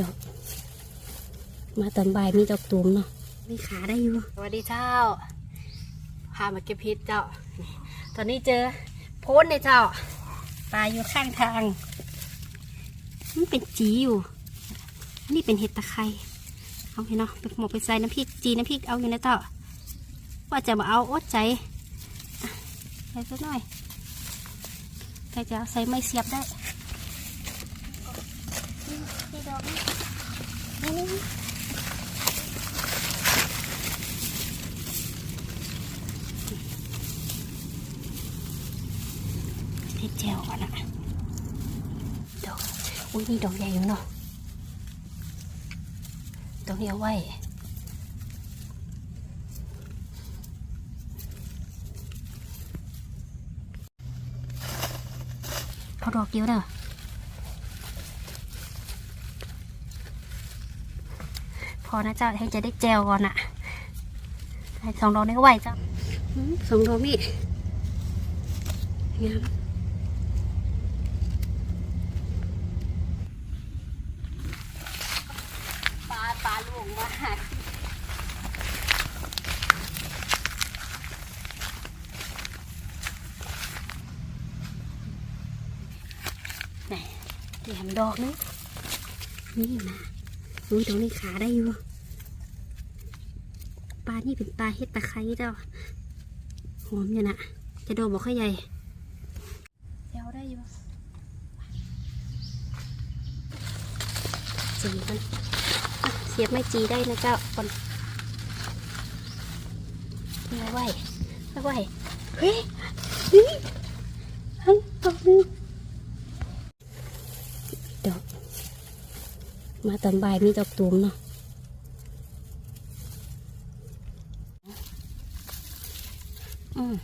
ดอก มาตอนบ่ายมีดอกตูมเนาะมีขาได้อยู่สวัสดีเจ้า พามาเก็บพิษเจ้า ตอนนี้เจอโพสในเจ้าปลาอยู่ข้างทาง มันเป็นจีอยู่ นี่เป็นเห็ดตะไคร้เอาเห็นเนาะไปหมกไปใส่น้ำพริกจีน้ำพริกเอาอยู่นะเจ้าว่าจะมาเอาอดใจใส่สักหน่อยใครจะใส่ไม่เสียบได้ นี่นี่ดอกนี่นี่เห็ดแจวก่อนนะดอกอุ้ยนี่ดอกใหญ่อยู่เนาะดอกนี้เอาไว้เอดอกเดียวเด้อ พอนะเจ้าให้จะได้แจวก่อนอะให้สองดอกนี้ก็ไหวเจ้าอืมสองดอกนี่งามปลาปลาหลวงมากไหนเตรียมดอกนึงนี่นะ อุ้ยดอกนี้ขาได้อยู่ปลานี่เป็นปลาเฮ็ดตะไคร้เจ้าหอมอยู่นะจะโดนบอกข้าใหญ่เจ้าได้อยู่จีมันอะเสียบไม่จีได้นะเจ้าก่อนไม่ไหวไม่ไหวเฮ้ยเฮ้ยเฮ้ยดอกนึง ดอก มาตอนบ่ายมีดอกตูมเนาะอืม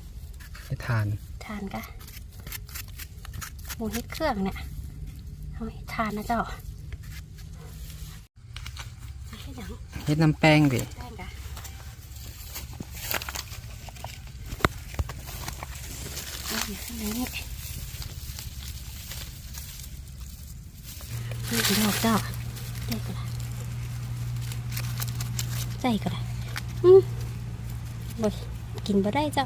ให้ทาน ทานกะหมูเฮ็ดเครื่องเนี่ยเอาให้ทานนะเจ้าให้หนังเฮ็ดน้ำแป้งดิแป้งกะเอาอยู่ข้างในนี่นี่ดอกเจ้า ได้ก็ได้ใจก็ได้อืมบ่กินบ่ได้จ้า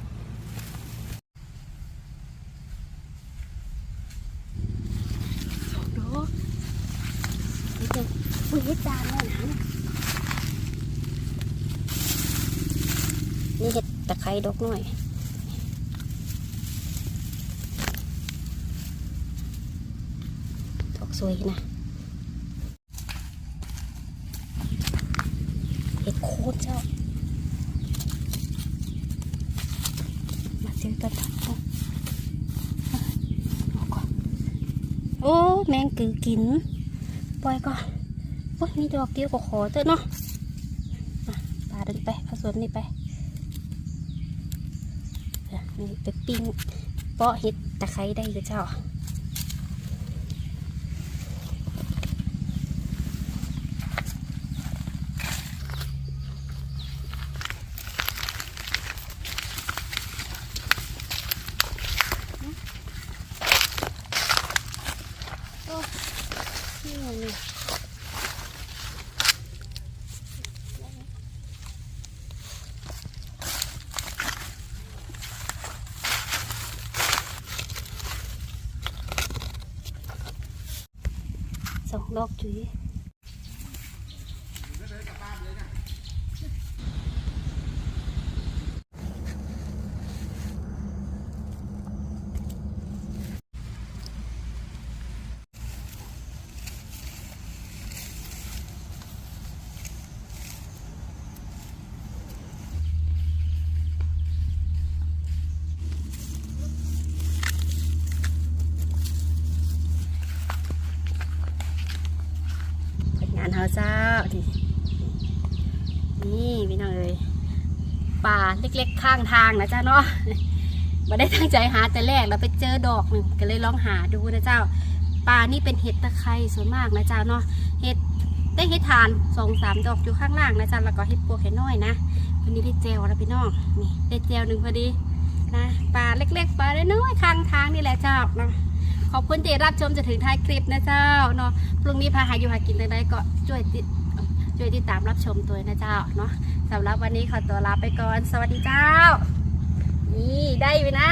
สองดอกนี่เจ้าอุ้ยเฮ็ดจานเลยนะนี่เห็ดตะไคร้ดอกหน่อยดอกสวยนะเห็ด โคนเจ้ามาซื้อกันเถาก่อนโอ้แมงกือกิน ปล่อยก่อนโอ้ยมีดอกเดียวก็ขอเถอะเนาะปลาเดินไปผสมนี่ไปนี่ไปปิ้งเปาะเห็ดตะไคร้ได้เลยเจ้า นี่ไงนี่ สองดอกจุ๋ย เจ้านี่นี่พี่น้องเอ้ยป่าเล็กๆข้างทางนะเจ้าเนาะมาได้ตั้งใจหาแต่แรกเราไปเจอดอกหนึ่งก็เลยลองหาดูนะเจ้าป่านี่เป็นเห็ดตะไคร้ส่วนมากนะเจ้าเนาะเห็ดได้เห็ดทานสองสามดอกอยู่ข้างล่างนะเจ้าแล้วก็เห็ดปวกเห็ดน้อยนะวันนี้ได้เจลแล้วพี่น้องนี่ได้เจลหนึ่งพอดีนะปลาเล็กๆปลาน้อยข้างทางนี่แหละเจ้าเนาะ ขอบคุณที่รับชมจนถึงท้ายคลิปนะเจ้าเนาะพรุ่งนี้พาหาอยู่หากินทางใดก็ช่วยติดช่วยติดตามรับชมตัวนะเจ้าเนาะสำหรับวันนี้ขอตัวลาไปก่อน สวัสดีเจ้า นี่ได้อยู่นะ